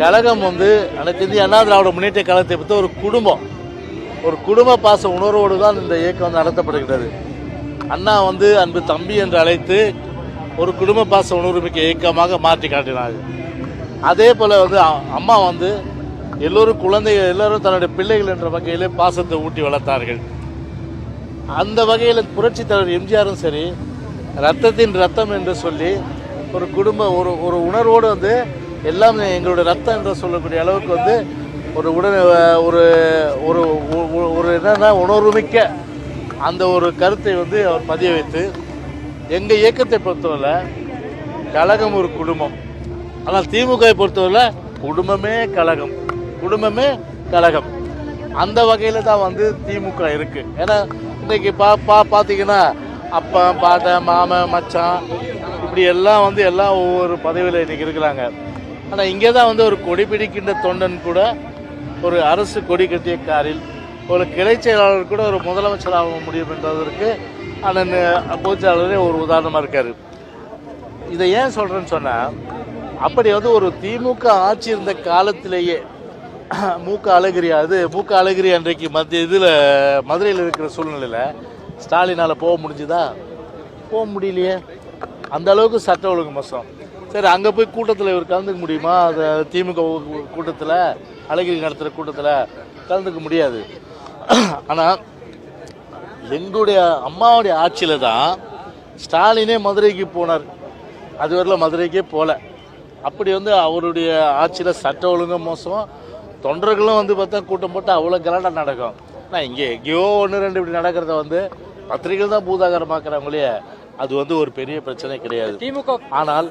கழகம் வந்து அனைத்து இந்திய அண்ணா திராவிட முன்னேற்ற கழகத்தை பற்றி ஒரு குடும்பம். ஒரு குடும்ப பாச உணர்வோடு தான் இந்த இயக்கம் வந்து நடத்தப்படுகிறது. அண்ணா வந்து அன்பு தம்பி என்று அழைத்து ஒரு குடும்ப பாச உணர்வு மிக்க இயக்கமாக மாற்றி காட்டினார்கள். அதே போல் வந்து அம்மா வந்து எல்லோரும் குழந்தைகள் எல்லோரும் தன்னுடைய பிள்ளைகள் என்ற வகையிலே பாசத்தை ஊட்டி வளர்த்தார்கள். அந்த வகையில் புரட்சி தலைவர் எம்ஜிஆரும் சரி ரத்தத்தின் ரத்தம் என்று சொல்லி ஒரு குடும்ப ஒரு ஒரு உணர்வோடு வந்து எல்லாம் எங்களுடைய ரத்தம் என்று சொல்லக்கூடிய அளவுக்கு வந்து ஒரு உடனே ஒரு ஒரு ஒரு- என்னென்னா என்னன்னா உணர்வுமிக்க அந்த ஒரு கருத்தை வந்து அவர் பதிய வைத்து எங்கள் இயக்கத்தை பொறுத்தவரை கழகம் ஒரு குடும்பம். ஆனால் திமுகவை பொறுத்தவரை குடும்பமே கழகம். குடும்பமே கழகம். அந்த வகையில் தான் வந்து திமுக இருக்குது ஏன்னா இன்றைக்கி பா பா பார்த்தீங்கன்னா அப்பா பாட்டன் மாமன் மச்சான் இப்படி எல்லாம் வந்து எல்லாம் ஒவ்வொரு பதவியில் இன்றைக்கி இருக்கிறாங்க. ஆனால் இங்கே தான் வந்து ஒரு கொடி பிடிக்கின்ற தொண்டன் கூட ஒரு அரசு கொடி கட்டிய காரில் ஒரு கிளை செயலாளர் கூட ஒரு முதலமைச்சராக முடியும் என்பதற்கு அண்ணன் பொதுச்செயலாளரே ஒரு உதாரணமாக இருக்கார். இதை ஏன் சொல்கிறேன்னு சொன்னால் அப்படி வந்து ஒரு திமுக ஆட்சி இருந்த காலத்திலேயே மூக்க அழகிரி அது மூக்க அழகிரி அன்றைக்கு மத்திய இதில் மதுரையில் இருக்கிற சூழ்நிலையில் ஸ்டாலினால் போக முடிஞ்சுதா? போக முடியலையே. அந்த அளவுக்கு சட்ட ஒழுங்கு மோசம். சரி அங்கே போய் கூட்டத்தில் இவர் கலந்துக்க முடியுமா? அது திமுக கூட்டத்தில் அழகிரி நடத்துகிற கூட்டத்தில் கலந்துக்க முடியாது. ஆனால் எங்களுடைய அம்மாவுடைய ஆட்சியில் தான் ஸ்டாலினே மதுரைக்கு போனார். அதுவரையில் மதுரைக்கே போகல அப்படி வந்து அவருடைய ஆட்சியில் சட்ட ஒழுங்கு மோசம். தொண்டர்களும் வந்து பார்த்தா கூட்டம் போட்டு அவ்வளோ கலாட்டாக நடக்கும். ஆனால் இங்கே எங்கேயோ ஒன்று ரெண்டு இப்படி நடக்கிறத வந்து பத்திரிகைகள் தான் பூதாகரமாக்குறாங்களே அது வந்து ஒரு பெரிய பிரச்சனை கிடையாது. திமுக ஆனால்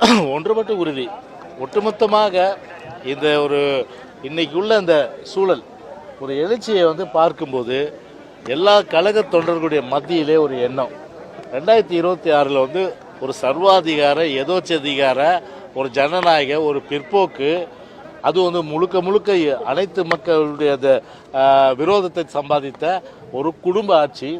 ஒன்றுபட்டு உறுதி. ஒட்டுமொத்தமாக இந்த ஒரு இன்னைக்கு உள்ள அந்த சூழல் ஒரு எழுச்சியை வந்து பார்க்கும்போது எல்லா கழக தொண்டர்களுடைய மத்தியிலே ஒரு எண்ணம். ரெண்டாயிரத்தி இருபத்தி ஆறில் வந்து ஒரு சர்வாதிகார எதோச்சதிகார ஒரு ஜனநாயக ஒரு பிற்போக்கு அது வந்து முழுக்க முழுக்க அனைத்து மக்களுடைய அந்த, விரோதத்தை சம்பாதித்த ஒரு குடும்ப ஆட்சி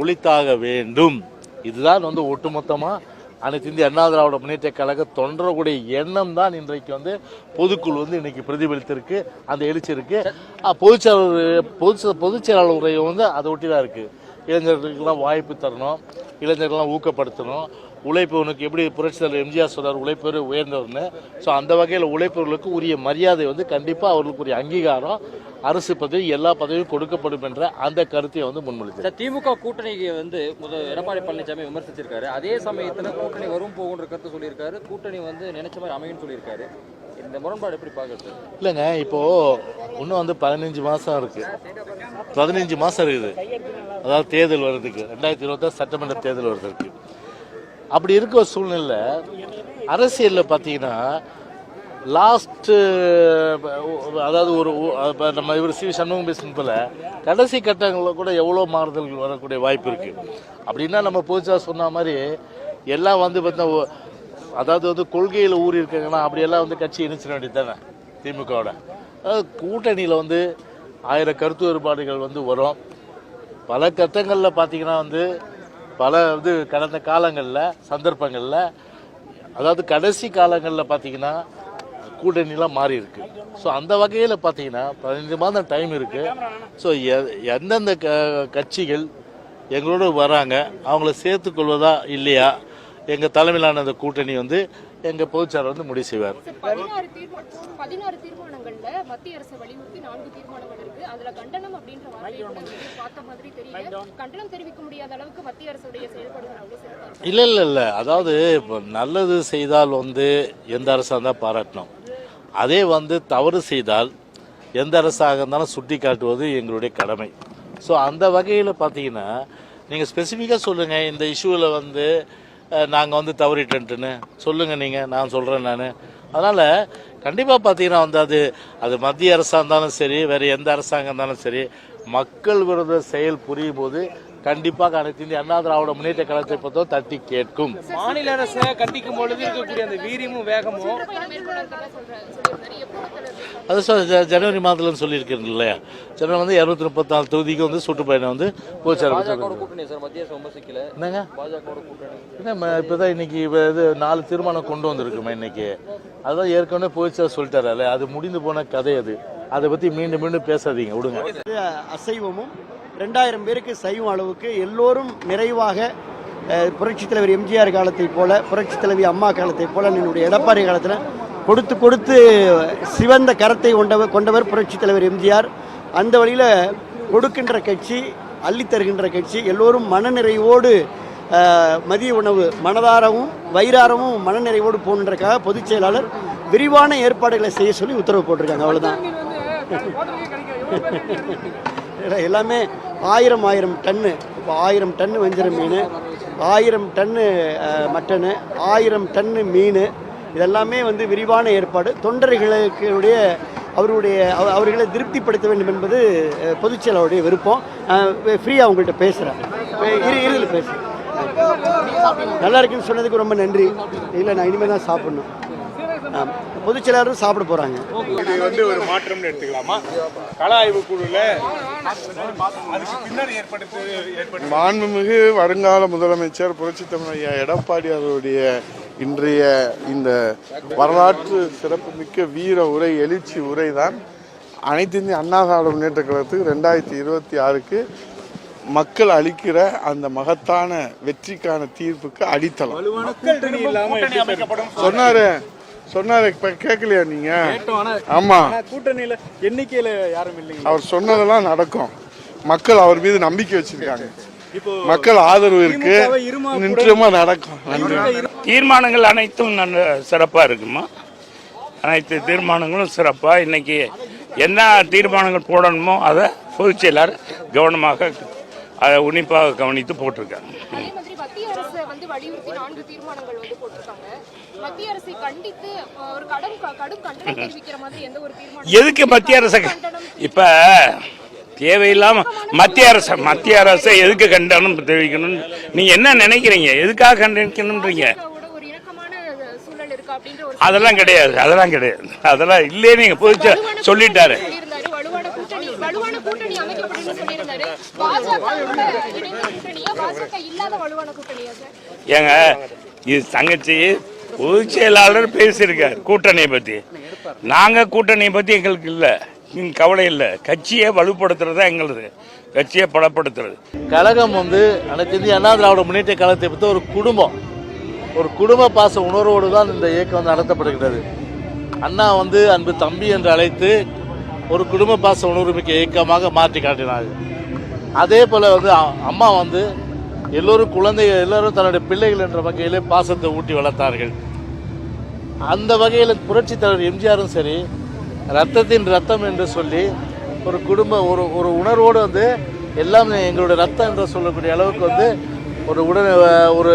ஒழித்தாக வேண்டும். இதுதான் வந்து ஒட்டுமொத்தமாக அனைத்து இந்திய அண்ணா திராவிட முன்னேற்ற கழக தொண்டரக்கூடிய எண்ணம் தான் இன்றைக்கு வந்து பொதுக்குழு வந்து இன்னைக்கு பிரதிபலித்திருக்கு அந்த எழுச்சி இருக்கு. ஆஹ், பொதுச்செயலாளர் பொது பொதுச்செயலாளர் உரை வந்து அதை ஒட்டி தான் இருக்கு. இளைஞர்களுக்கெல்லாம் வாய்ப்பு தரணும் இளைஞர்கள்லாம் ஊக்கப்படுத்தணும். உழைப்பவனுக்கு எப்படி புரட்சித்தலைவர் எம்ஜிஆர் சொல்றார் உழைப்பவர் உயர்ந்தவர்னு. ஸோ அந்த வகையில் உழைப்பவர்களுக்கு உரிய மரியாதை வந்து கண்டிப்பாக அவர்களுக்கு உரிய அங்கீகாரம். அரசு பதவி எல்லா பதவியும் கொடுக்கப்படும் என்ற அந்த கருத்தை வந்து முன்மொழித்தது திமுக கூட்டணிக்கு வந்து முத எடப்பாடி பழனிசாமி விமர்சிச்சிருக்காரு. அதே சமயத்துல கூட்டணி வரும் போகுன்ற கருத்து சொல்லியிருக்காரு. கூட்டணி வந்து நினைச்ச மாதிரி அமையும்னு சொல்லியிருக்காரு. இந்த முரண்பாடு எப்படி பார்க்கறது? இல்லைங்க இப்போது இன்னும் வந்து பதினஞ்சு மாதம் இருக்குது பதினஞ்சு மாதம் இருக்குது. அதாவது தேர்தல் வர்றதுக்கு. ரெண்டாயிரத்தி இருபத்தாறு சட்டமன்ற தேர்தல் வர்றதுக்கு. அப்படி இருக்க சூழ்நிலை அரசியலில் பார்த்தீங்கன்னா லாஸ்ட்டு அதாவது ஒரு ஊ- நம்ம இவர் சி சண்முகம் பேசுனது கடைசி கட்டங்களில் கூட எவ்வளோ மாறுதல்கள் வரக்கூடிய வாய்ப்பு இருக்குது அப்படின்னா நம்ம புதுசாக சொன்ன மாதிரி எல்லாம் வந்து பார்த்தா அதாவது வந்து கொள்கையில் ஊறி இருக்காங்கன்னா அப்படியெல்லாம் வந்து கட்சி இணைச்சிட வேண்டியது தானே திமுகவோட. அதாவது கூட்டணியில் வந்து ஆயிரம் கருத்து வேறுபாடுகள் வந்து வரும். பல கட்டங்களில் பார்த்தீங்கன்னா வந்து பல வந்து கடந்த காலங்களில் சந்தர்ப்பங்களில் அதாவது கடைசி காலங்களில் பார்த்தீங்கன்னா கூட்டணிலாம் மாறி இருக்கு ஸோ அந்த வகையில் பார்த்தீங்கன்னா பதினஞ்சு மாதம் டைம் இருக்கு. ஸோ எந்தெந்த க கட்சிகள் எங்களோட வராங்க அவங்கள சேர்த்துக்கொள்வதா இல்லையா எங்கள் தலைமையிலான அந்த கூட்டணி வந்து எங்கள் பொதுச்சாளர் வந்து முடிவு செய்வார். சார், பதினாறு தீர்மா- பதினாறு தீர்மானங்கள்ல மத்திய அரசு வலியுறுத்தி நான்கு தீர்மானங்கள் இருக்கு. அதுல கண்டனம் அப்படின்ற வார்த்தையை கூட வெளியே பார்த்த மாதிரி தெரியல. கண்டனம் தெரிவிக்க முடியாத அளவுக்கு மத்திய அரசுடைய செயல்பாடுகள் அவ்வளவு சிறப்பா இருக்கு. இல்லை இல்லை இல்லை. அதாவது இப்போ நல்லது செய்தால் வந்து எந்த அரசாக இருந்தால் பாராட்டணும். அதே வந்து தவறு செய்தால் எந்த அரசாக இருந்தாலும் சுட்டி காட்டுவது எங்களுடைய கடமை. ஸோ அந்த வகையில் பார்த்தீங்கன்னா நீங்கள் ஸ்பெசிஃபிக்காக சொல்லுங்கள் இந்த இஷ்யூவில் வந்து நாங்கள் வந்து தவறிட்டேன்ட்டுன்னு. சொல்லுங்கள் நீங்கள் நான் சொல்கிறேன் நான். அதனால் கண்டிப்பாக பார்த்தீங்கன்னா வந்து அது அது மத்திய அரசாக இருந்தாலும் சரி வேறு எந்த அரசாங்கம் இருந்தாலும் சரி மக்கள் விரோத செயல் புரியும் போது கண்டிப்பாக அனைத்து இந்திய அண்ணா திராவிட முன்னேற்ற கழகத்தை பொறுத்தவரை தட்டி கேட்கும். மாநில அரசை கண்டிக்கும் பொழுது இருக்கக்கூடிய அந்த வீரியமும் வேகமும் அது சொ- ஜ- ஜனவரி மாதத்துலன்னு சொல்லியிருக்கேன் இல்லையா? ஜனவரி வந்து இரநூத்தி முப்பத்தி நாலு தொகுதிக்கு வந்து சுற்றுப்பயணம் வந்து போச்சாரு சார் என்னங்க? என்ன இப்போதான் இன்னைக்கு இவ- இது நாலு தீர்மானம் கொண்டு வந்திருக்குமா இன்னைக்கு? அதான் ஏற்கனவே போயிடுச்சா சொல்லிட்டாரு அது முடிந்து போன கதை அது. அதை பற்றி மீண்டும் மீண்டும் பேசாதீங்க விடுங்க. அசைவமும் ரெண்டாயிரம் பேருக்கு சைவம் அளவுக்கு எல்லோரும் நிறைவாக புரட்சித் தலைவர் எம்ஜிஆர் காலத்தைப் போல புரட்சித் தலைவி அம்மா காலத்தைப் போல என்னுடைய எடப்பாடி காலத்தில் கொடுத்து கொடுத்து சிவந்த கரத்தை கொண்டவர் கொண்டவர் புரட்சித் தலைவர் எம்ஜிஆர். அந்த வழியில் கொடுக்கின்ற கட்சி அள்ளித் தருகின்ற கட்சி எல்லோரும் மனநிறைவோடு மதிய உணவு மனதாரமும் வயிறாரமும் மனநிறைவோடு போகணுன்றக்காக பொதுச் செயலாளர் விரிவான ஏற்பாடுகளை செய்ய சொல்லி உத்தரவு போட்டிருக்காங்க. அவ்வளவுதான். இல்ல, எல்லாமே ஆயிரம் ஆயிரம் டன்னு. இப்போ ஆயிரம் டன்னு வஞ்சிர மீன் ஆயிரம் டன்னு மட்டனு ஆயிரம் டன்னு மீன். இதெல்லாமே வந்து விரிவான ஏற்பாடு. தொண்டர்களுடைய அவருடைய அவ- அவர்களை திருப்திப்படுத்த வேண்டும் என்பது பொதுச்செயலாளருடைய விருப்பம். ஃப்ரீயாக உங்கள்கிட்ட பேசுகிறேன் இரு இறுதியில் பேசுகிறேன் நல்லா இருக்குன்னு சொன்னதுக்கு ரொம்ப நன்றி. இல்லை நான் இனிமேல் தான் சாப்பிட்ணும். ஆமாம் பொதுச் செயலாளரும் சாப்பிட போகிறாங்க இது வந்து ஒரு மாற்றம்னு எடுத்துக்கலாமா? கள ஆய்வு குழுல அதுக்கு பின்னர் ஏற்படுத்து ஏற்படுத்த. மாண்புமிகு வருங்கால முதலமைச்சர் புரட்சி தமிழ் ஐயா எடப்பாடி அவருடைய இன்றைய இந்த வரலாற்று சிறப்புமிக்க வீர உரை எழுச்சி உரை தான் அனைத்து இந்திய அண்ணா திராவிட முன்னேற்ற கழகத்துக்கு ரெண்டாயிரத்தி இருபத்தி ஆறுக்கு மக்கள் அளிக்கிற அந்த மகத்தான வெற்றிக்கான தீர்ப்புக்கு அடித்தளம். சொன்னாரு. சொன்னாரு இப்ப கேட்கலையா நீங்க? ஆமா. கூட்டணியில எண்ணிக்கையில யாரும் இல்லைங்க. அவர் சொன்னதெல்லாம் நடக்கும். மக்கள் அவர் மீது நம்பிக்கை வச்சிருக்காங்க. இப்போ மக்கள் ஆதரவு இருக்கு. நிச்சயமா நடக்கும். தீர்மானங்கள் அனைத்தும் நல்ல சிறப்பாக இருக்குமா? அனைத்து தீர்மானங்களும் சிறப்பாக இன்னைக்கு என்ன தீர்மானங்கள் போடணுமோ அதை பொதுச் செயலாளர் கவனமாக அதை உன்னிப்பாக கவனித்து போட்டிருக்காங்க. மத்திய அரசு கண்டித்து ஒரு கடும் கடும் கண்டனம் தெரிவிக்கிற மாதிரி எந்த ஒரு தீர்மானம் எதுக்கு மத்திய அரசு இப்போ தேவையில்லாம மத்திய அரசு மத்திய அரசை எதுக்கு கண்டனம் தெரிவிக்கணும் நீங்க என்ன நினைக்கிறீங்க? எதுக்காக ஒரு அதெல்லாம் கிடையாது அதெல்லாம் கிடையாது. அதெல்லாம் இல்லையே நீங்க பொதுச்ச சொல்லிட்டாரு. ஏங்க இது தங்கச்சி பொதுச் செயலாளர் பேசியிருக்கார் கூட்டணியை பற்றி நாங்கள் கூட்டணியை பற்றி எங்களுக்கு இல்லை. எங்களுக்கு கவலை இல்லை. கட்சியை வலுப்படுத்துறது தான் எங்களது. கட்சியை பலப்படுத்துறது. கழகம் வந்து அனைத்து இந்திய அண்ணா திராவிட முன்னேற்ற கழகத்தை பற்றி ஒரு குடும்பம். ஒரு குடும்ப பாச உணர்வோடு தான் இந்த இயக்கம் வந்து நடத்தப்படுகிறது. அண்ணா வந்து அன்பு தம்பி என்று அழைத்து ஒரு குடும்ப பாச உணர்வு மிக்க இயக்கமாக மாற்றி காட்டினார்கள் அதே போல் வந்து அம்மா வந்து எல்லோரும் குழந்தைகள் எல்லோரும் தன்னுடைய பிள்ளைகள் என்ற வகையிலே பாசத்தை ஊட்டி வளர்த்தார்கள். அந்த வகையில் புரட்சி தலைவர் எம்ஜிஆரும் சரி ரத்தத்தின் ரத்தம் என்று சொல்லி ஒரு குடும்ப ஒரு ஒரு உணர்வோடு வந்து எல்லாம் எங்களுடைய ரத்தம் என்று சொல்லக்கூடிய அளவுக்கு வந்து ஒரு உடனே ஒரு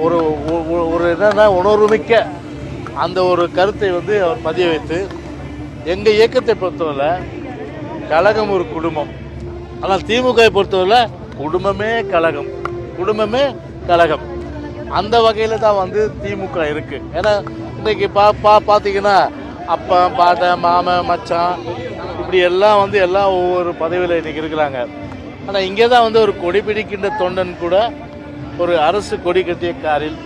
ஒரு ஒரு- என்னென்னா உணர்வுமிக்க அந்த ஒரு கருத்தை வந்து அவர் பதிய வைத்து எங்கள் இயக்கத்தை பொறுத்தவரை கழகம் ஒரு குடும்பம். ஆனால் திமுகவை பொறுத்தவரை குடும்பமே கழகம். குடும்பமே கழகம். அந்த வகையில் தான் வந்து திமுக இருக்குது ஏன்னா இன்னைக்கு பா பா பார்த்தீங்கன்னா அப்பா பாட்ட மாமன் மச்சான் இப்படி எல்லாம் வந்து எல்லாம் ஒவ்வொரு பதவியில் இன்னைக்கு இருக்கிறாங்க. ஆனால் இங்கே தான் வந்து ஒரு கொடி பிடிக்கின்ற தொண்டன் கூட ஒரு அரசு கொடி கட்டிய காரில்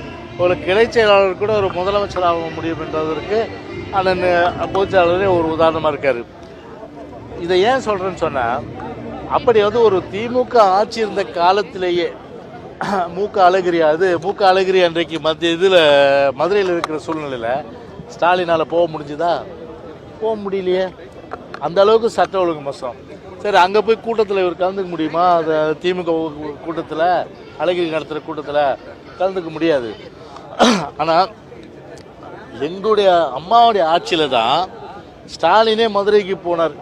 ஒரு கிளை செயலாளர் கூட ஒரு முதலமைச்சர் ஆக முடியும் என்றதற்கு அண்ணன் பொதுச்செயலாளரே ஒரு உதாரணமாக இருக்கார். இதை ஏன் சொல்கிறேன்னு சொன்னால் அப்படி வந்து ஒரு திமுக ஆட்சி இருந்த காலத்திலேயே மூக்க அழகிரி அது மூக்க அழகிரி அன்றைக்கு மத்திய இதில் மதுரையில் இருக்கிற சூழ்நிலையில் ஸ்டாலினால் போக முடிஞ்சுதா? போக முடியலையே. அந்த அளவுக்கு சட்ட ஒழுங்கு மோசம். சரி அங்கே போய் கூட்டத்தில் இவர் கலந்துக்க முடியுமா? அது திமுக கூட்டத்தில் அழகிரி நடத்துகிற கூட்டத்தில் கலந்துக்க முடியாது. ஆனால் எங்களுடைய அம்மாவுடைய ஆட்சியில் தான் ஸ்டாலினே மதுரைக்கு போனார்.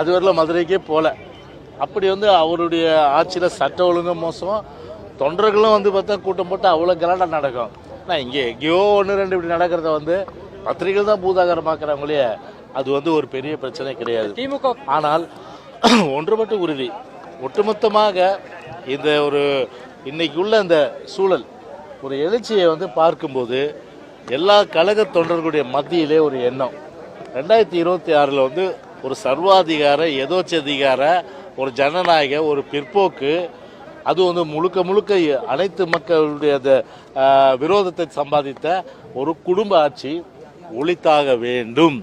அதுவரையில் மதுரைக்கே போகல அப்படி வந்து அவருடைய ஆட்சியில் சட்ட ஒழுங்கு மோசம் தொண்டர்களும் வந்து பார்த்தா கூட்டம் போட்டு அவ்வளோ கலாட்டா நடக்கும். ஆனால் இங்கே எங்கேயோ ஒன்று ரெண்டு இப்படி நடக்கிறத வந்து பத்திரிகைகள் தான் பூதாகரமாக்குறாங்களே அது வந்து ஒரு பெரிய பிரச்சனை கிடையாது. திமுக ஆனால் ஒன்று மட்டும் உறுதி. ஒட்டுமொத்தமாக இந்த ஒரு இன்னைக்கு உள்ள இந்த சூழல் ஒரு எழுச்சியை வந்து பார்க்கும்போது எல்லா கழக தொண்டர்களுடைய மத்தியிலே ஒரு எண்ணம். ரெண்டாயிரத்தி இருபத்தி ஆறில் வந்து ஒரு சர்வாதிகார எதோச்சதிகார ஒரு ஜனநாயக ஒரு பிற்போக்கு அது வந்து முழுக்க முழுக்க அனைத்து மக்களுடைய அந்த விரோதத்தை சம்பாதித்த ஒரு குடும்ப ஆட்சி ஒழித்தாக வேண்டும்.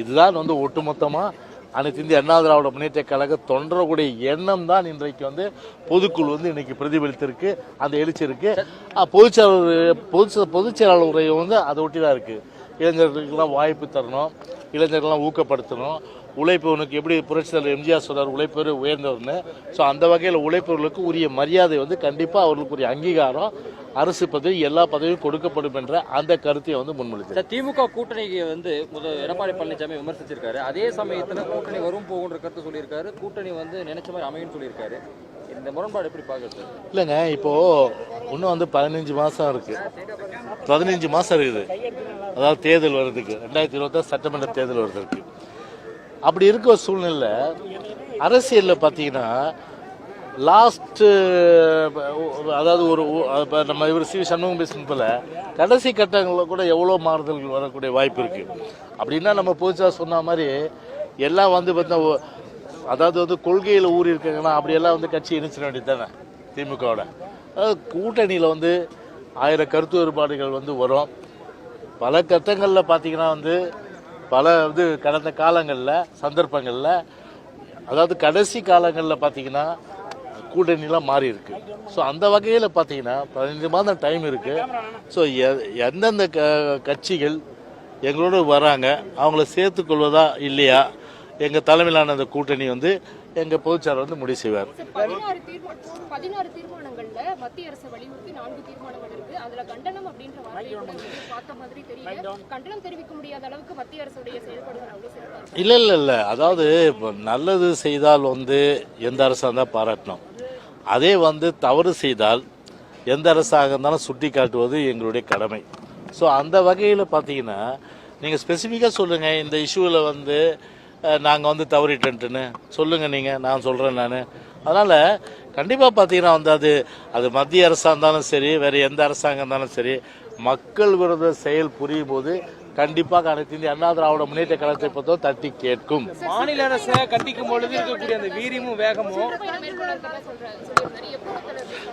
இதுதான் வந்து ஒட்டுமொத்தமாக அனைத்து இந்திய அண்ணா திராவிட முன்னேற்ற கழக தொண்டரக்கூடிய எண்ணம் தான் இன்றைக்கு வந்து பொதுக்குழு வந்து இன்னைக்கு பிரதிபலித்திருக்கு அந்த எழுச்சிருக்கு பொதுச்செயலாளர் பொது பொதுச்செயலாளர் செயலாளர் வந்து அதை ஒட்டி தான் இருக்குது இளைஞர்களுக்கெல்லாம் வாய்ப்பு தரணும் இளைஞர்கள்லாம் ஊக்கப்படுத்தணும் உழைப்பவனுக்கு எப்படி புரட்சி தலைவர் எம்ஜிஆர் சொல்றார் உழைப்பவர் உயர்ந்தவர்னு. ஸோ அந்த வகையில் உழைப்பவர்களுக்கு உரிய மரியாதை வந்து கண்டிப்பாக அவர்களுக்கு உரிய அங்கீகாரம் அரசு பதவி எல்லா பதவியும் கொடுக்கப்படும் என்ற அந்த கருத்தை வந்து முன்மொழித்தது சார் திமுக கூட்டணிக்கு வந்து முத எடப்பாடி பழனிசாமி விமர்சிச்சிருக்காரு. அதே சமயத்துல கூட்டணி வரும் போகுன்ற கருத்து சொல்லியிருக்காரு. கூட்டணி வந்து நினைச்ச மாதிரி அமையும்னு சொல்லியிருக்காரு. இந்த முரண்பாடு எப்படி பார்க்குறது இல்லைங்க இப்போ இன்னும் வந்து பதினஞ்சு மாதம் இருக்கு. பதினஞ்சு மாதம் இருக்குது. அதாவது தேர்தல் வர்றதுக்கு. ரெண்டாயிரத்தி இருபத்தாறு சட்டமன்ற தேர்தல் வர்றதுக்கு. அப்படி இருக்க சூழ்நிலை அரசியலில் பார்த்தீங்கன்னா லாஸ்ட்டு அதாவது ஒரு இப்போ நம்ம இவர் சி சண்முகம் பேசுனது போல கடைசி கட்டங்களில் கூட எவ்வளோ மாறுதல்கள் வரக்கூடிய வாய்ப்பு இருக்குது அப்படின்னா நம்ம பூஜா சொன்ன மாதிரி எல்லாம் வந்து பார்த்தீங்கன்னா அதாவது வந்து கொள்கையில் ஊறி இருக்காங்கன்னா அப்படியெல்லாம் வந்து கட்சி இணைச்சிட வேண்டியது தானே திமுகவோட. அதாவது கூட்டணியில் வந்து ஆயிரம் கருத்து வேறுபாடுகள் வந்து வரும். பல கட்டங்களில் பார்த்தீங்கன்னா வந்து பல இது கடந்த காலங்களில் சந்தர்ப்பங்களில் அதாவது கடைசி காலங்களில் பார்த்தீங்கன்னா கூட்டணிலாம் மாறி இருக்கு ஸோ அந்த வகையில் பார்த்தீங்கன்னா பதினஞ்சு மாதம் டைம் இருக்கு. ஸோ எந்தெந்த க கட்சிகள் எங்களோட வராங்க அவங்கள சேர்த்துக்கொள்வதா இல்லையா எங்கள் தலைமையிலான அந்த கூட்டணி வந்து எங்கள் பொதுச்சாளர் வந்து முடிவு செய்வார். சார், பதினாறு தீர்மானம் பதினாறு தீர்மானங்கள்ல மத்திய அரசு வலியுறுத்தி நான்கு தீர்மானங்கள் இருக்கு. அதுல கண்டனம் அப்படின்ற வார்த்தையை கூட வந்து பார்த்த மாதிரி தெரியல. கண்டனம் தெரிவிக்க முடியாத அளவுக்கு மத்திய அரசுடைய செயல்பாடுகள் அவ்வளவு சிறப்பா இருக்கு. இல்லை இல்லை இல்லை. அதாவது நல்லது செய்தால் வந்து எந்த அரசாக இருந்தால் பாராட்டணும். அதே வந்து தவறு செய்தால் எந்த அரசாக இருந்தாலும் சுட்டி காட்டுவது எங்களுடைய கடமை. ஸோ அந்த வகையில் பார்த்தீங்கன்னா நீங்கள் ஸ்பெசிஃபிக்காக சொல்லுங்கள் இந்த இஷ்யூவில் வந்து நாங்கள் வந்து தவறிட்டேன்ட்டுன்னு. சொல்லுங்கள் நீங்கள் நான் சொல்கிறேன் நான். அதனால் கண்டிப்பாக பார்த்தீங்கன்னா வந்து அது அது மத்திய அரசாக இருந்தாலும் சரி வேறு எந்த அரசாங்கம் இருந்தாலும் சரி மக்கள் விரோத செயல் புரியும் போது கண்டிப்பாக அனைத்து இந்திய அண்ணா திராவிட முன்னேற்ற கழகத்தை பொறுத்தவரை தட்டி கேட்கும். மாநில அரசை கண்டிக்கும் பொழுது இருக்கக்கூடிய அந்த வீரியமும் வேகமும்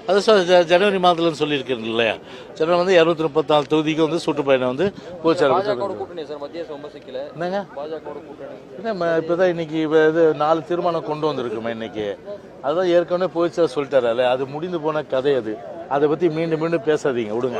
அது சொ- ஜ- ஜனவரி மாதத்துலன்னு சொல்லியிருக்கேன் இல்லையா? ஜனவரி வந்து இரநூத்தி முப்பத்தி நாலு தொகுதிக்கு வந்து சுற்றுப்பயணம் வந்து போச்சாரு பாஜகவோட கூட்டணி சார் மத்திய அரசு விமர்சிக்கல என்னங்க? கூட்டணி. என்ன இப்போ தான் இன்னைக்கு இது நாலு தீர்மானம் கொண்டு வந்திருக்குமே இன்னைக்கு. அதுதான் ஏற்கனவே போயிச்சா சொல்லிட்டாரல்ல அது முடிந்து போன கதை அது. அதை பற்றி மீண்டும் மீண்டும் பேசாதீங்க விடுங்க.